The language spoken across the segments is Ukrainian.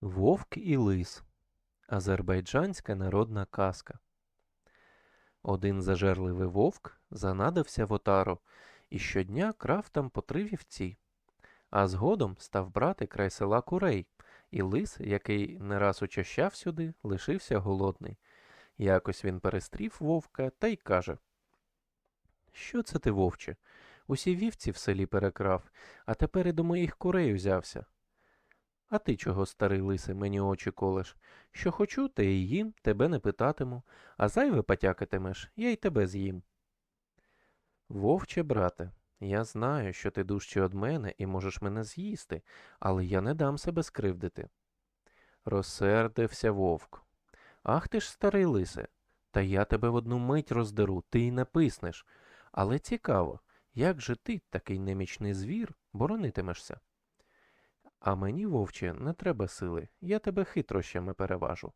Вовк і лис. Азербайджанська народна казка. Один зажерливий вовк занадився в отару і щодня крав там по три вівці. А згодом став брати край села курей, і лис, який не раз учащав сюди, лишився голодний. Якось він перестрів вовка та й каже Що це ти, вовче? Усі вівці в селі перекрав, а тепер і до моїх курей узявся. А ти чого, старий лисе, мені очі колеш? Що хочу, те і їм, тебе не питатиму, а зайве потякатимеш, я й тебе з'їм. Вовче, брате, я знаю, що ти дужче од мене і можеш мене з'їсти, але я не дам себе скривдити. Розсердився вовк. Ах ти ж, старий лисе, та я тебе в одну мить роздеру, ти й не писнеш. Але цікаво, як же ти, такий немічний звір, боронитимешся? А мені, вовче, не треба сили, я тебе хитрощами переважу.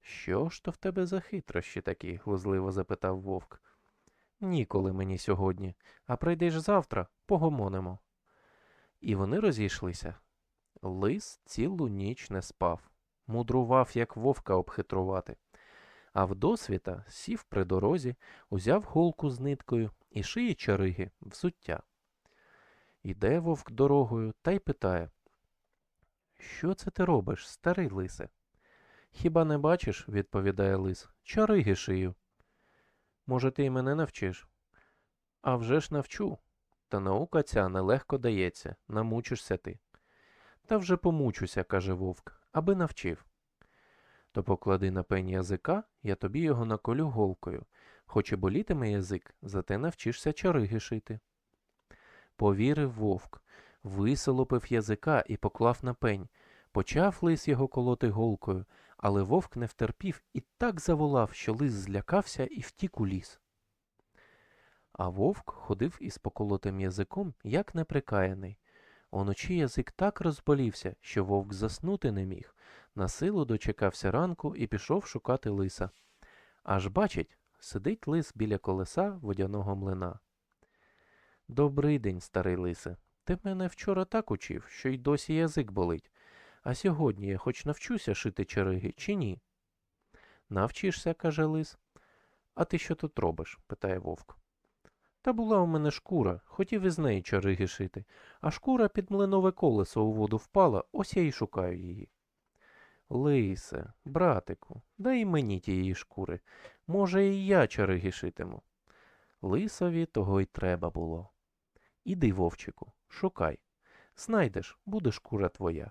Що ж то в тебе за хитрощі такі? глузливо запитав вовк. Ніколи мені сьогодні, а прийдеш завтра, погомонимо. І вони розійшлися. Лис цілу ніч не спав, мудрував, як вовка обхитрувати. А вдосвіта сів при дорозі, узяв голку з ниткою і шиє чариги, взуття. Іде вовк дорогою та й питає що це ти робиш, старий лисе? Хіба не бачиш, відповідає лис, чариги шию. Може, ти й мене навчиш? «А вже ж навчу. Та наука ця нелегко дається, намучишся ти. Та вже помучуся, каже вовк, аби навчив. То поклади на пень язика, я тобі його наколю голкою. Хоч і болітиме язик, зате навчишся чариги шити. Повірив вовк, висолопив язика і поклав на пень. Почав лис його колоти голкою, але вовк не втерпів і так заволав, що лис злякався і втік у ліс. А вовк ходив із поколотим язиком, як неприкаяний. Уночі язик так розболівся, що вовк заснути не міг. На силу дочекався ранку і пішов шукати лиса. Аж бачить, сидить лис біля колеса водяного млина. Добрий день, старий лисе. Ти мене вчора так учив, що й досі язик болить. А сьогодні я хоч навчуся шити череги, чи ні? Навчишся, каже лис. А ти що тут робиш? питає вовк. Та була у мене шкура, хотів із неї чариги шити, а шкура під млинове колесо у воду впала, ось я й шукаю її. Лисе, братику, дай мені тієї шкури. Може, і я чариги шитиму. Лисові того й треба було. Іди, вовчику, шукай. Знайдеш, буде шкура твоя.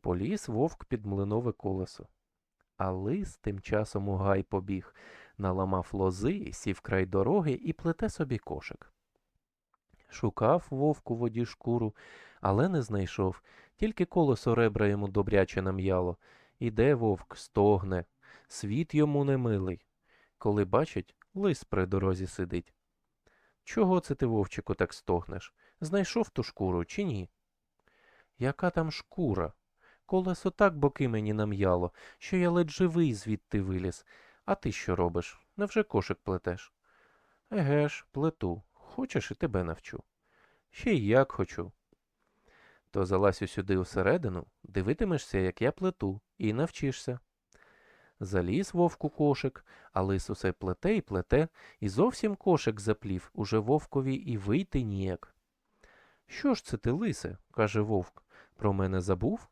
Поліз вовк під млинове колесо. А лис тим часом у гай побіг, наламав лози, сів край дороги і плете собі кошик. Шукав вовк у воді шкуру, але не знайшов, тільки колесо ребра йому добряче нам'яло. Іде вовк, стогне, світ йому не милий. Коли бачить, лис при дорозі сидить. Чого це ти, вовчику, так стогнеш? Знайшов ту шкуру чи ні? Яка там шкура? Колесо так боки мені нам'яло, що я ледь живий звідти виліз. А ти що робиш? Невже кошик плетеш? Еге ж, плету. Хочеш і тебе навчу. Ще й як хочу. То залазь сюди усередину, дивитимешся, як я плету, і навчишся. Заліз вовку кошик, а лис усе плете і плете, і зовсім кошик заплів, уже вовкові і вийти ніяк. Що ж це ти, лисе? каже вовк. Про мене забув?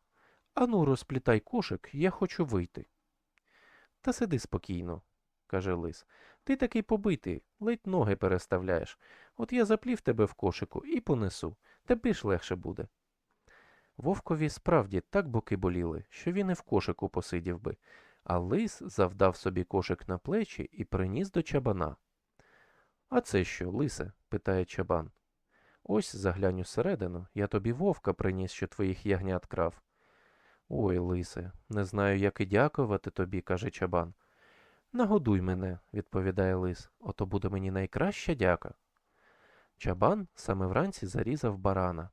Ану, розплітай кошик, я хочу вийти. Та сиди спокійно, каже лис. Ти такий побитий, ледь ноги переставляєш. От я заплів тебе в кошику і понесу, тобі ж легше буде. Вовкові справді так боки боліли, що він і в кошику посидів би, а лис завдав собі кошик на плечі і приніс до чабана. А це що, лисе? питає чабан. Ось заглянь усередину, я тобі вовка приніс, що твоїх ягнят крав. Ой, лисе, не знаю, як і дякувати тобі, каже чабан. Нагодуй мене, відповідає лис, ото буде мені найкраща дяка. Чабан саме вранці зарізав барана.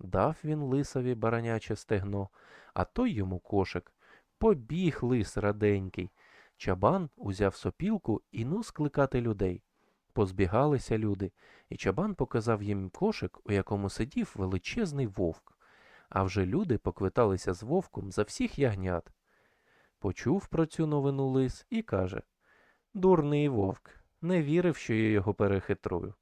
Дав він лисові бараняче стегно, а той йому кошик. Побіг лис раденький. Чабан узяв сопілку і ну скликати людей. Позбігалися люди, і чабан показав їм кошик, у якому сидів величезний вовк. А вже люди поквиталися з вовком за всіх ягнят. Почув про цю новину лис і каже Дурний вовк, не вірив, що я його перехитрую.